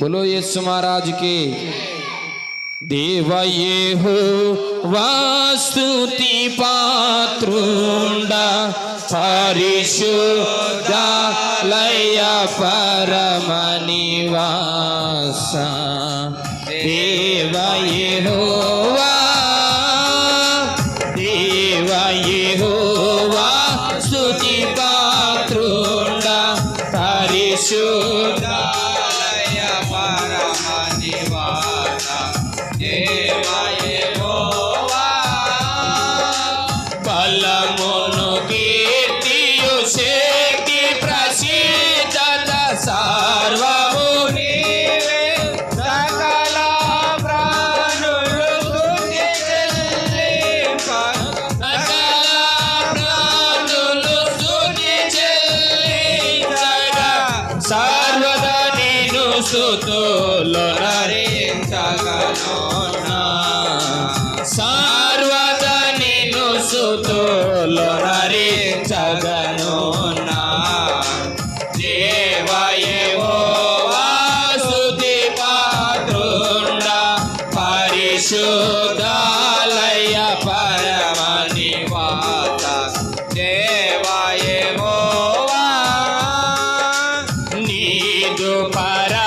बोलो यीशु महाराज की। దేవయేహో వాస్తుతి పాత్రుండ పరిశుద్ధాలయ పరమనివాస దేవయేహో Yeah. స్థుతులు హరించగను సార్వద నిను స్థుతులు హరించగను పరిశుద్ధాలయ పరమణి వాత దేవాయేమో నీదు పరా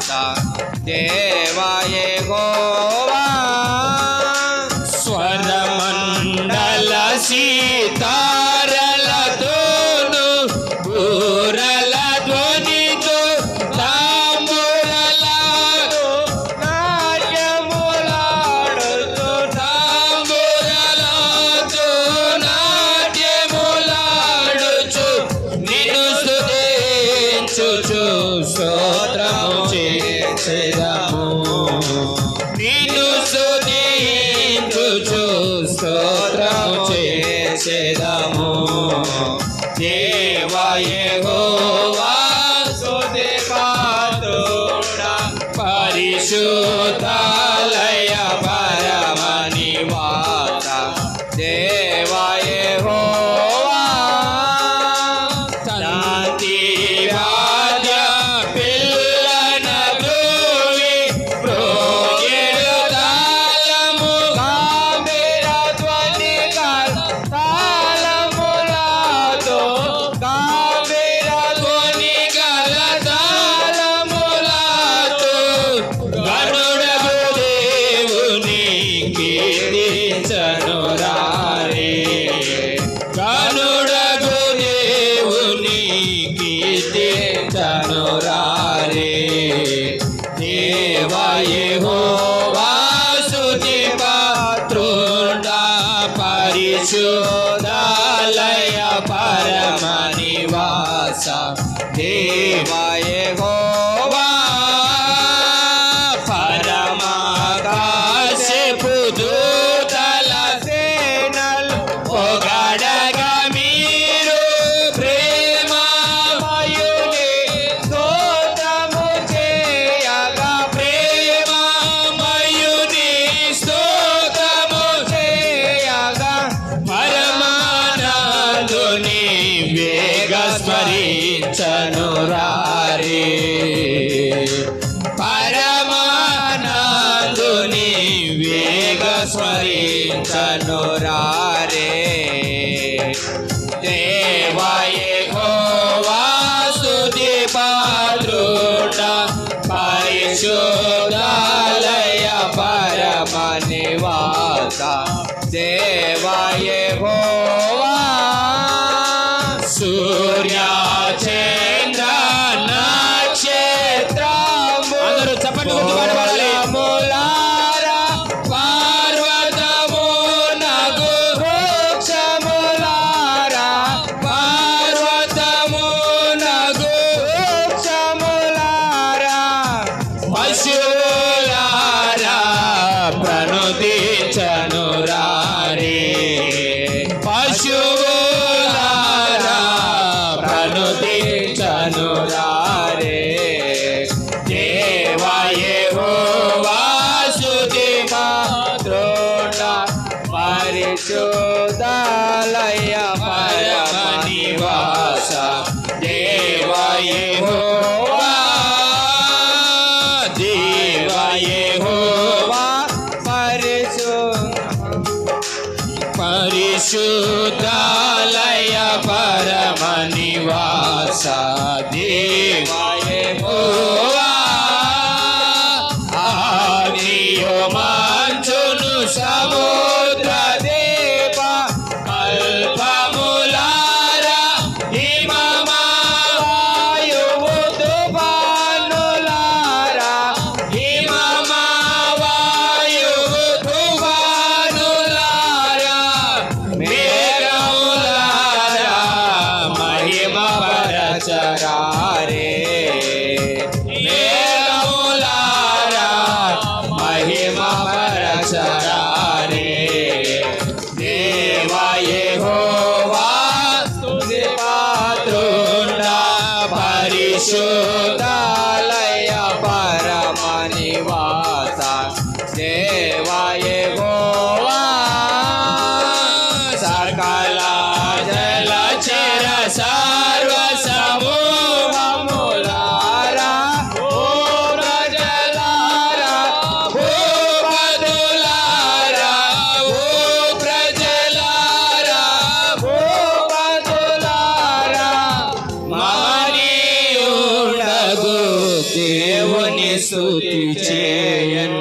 たで చేరాము. నేను సునీందు స్తోత్రము చేసేదాము. దేవాయే పరిశు యశోదాలయ పరమ నివాస Oh. పరిశుద్ధాలయ పరమనివా స్థుతి చేయన్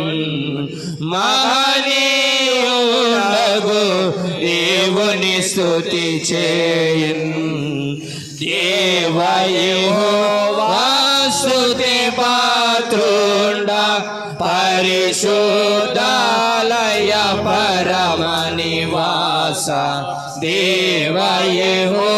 మహనీయుడగు దేవుని స్థుతి చేయన్ దేవయో వాస్తుతి పాత్రుండ పరిశుద్ధాలయ పరమ నివాస దేవయో